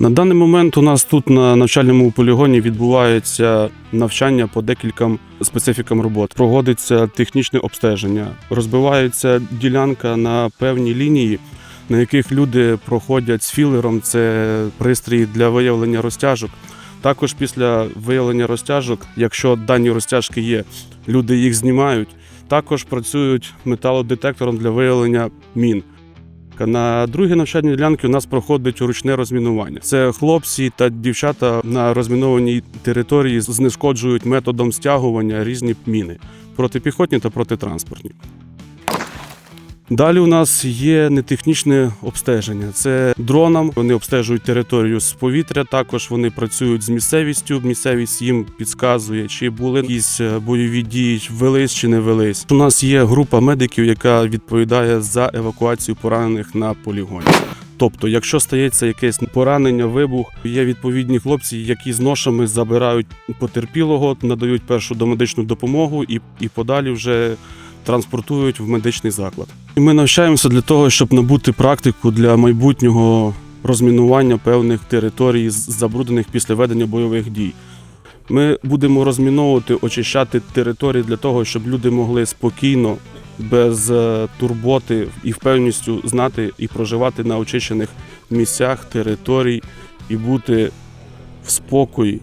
На даний момент у нас тут на навчальному полігоні відбувається навчання по декільком специфікам робот. Проводиться технічне обстеження, розбивається ділянка на певні лінії, на яких люди проходять з філером. Це пристрій для виявлення розтяжок. Також після виявлення розтяжок, якщо дані розтяжки є, люди їх знімають. Також працюють металодетектором для виявлення мін. На другій навчальній ділянці у нас проходить ручне розмінування. Це хлопці та дівчата на розмінованій території знешкоджують методом стягування різні міни протипіхотні та протитранспортні. Далі у нас є нетехнічне обстеження. Це дроном. Вони обстежують територію з повітря. Також вони працюють з місцевістю. Місцевість їм підказує, чи були якісь е, бойові дії, велись чи не велись. У нас є група медиків, яка відповідає за евакуацію поранених на полігоні. Тобто, якщо стається якесь поранення, вибух, є відповідні хлопці, які з ношами забирають потерпілого, надають першу домедичну допомогу і, і подалі вже транспортують в медичний заклад. І ми навчаємося для того, щоб набути практику для майбутнього розмінування певних територій, забруднених після ведення бойових дій. Ми будемо розміновувати, очищати території для того, щоб люди могли спокійно, без е, турботи і впевненістю знати і проживати на очищених місцях, територій і бути в спокої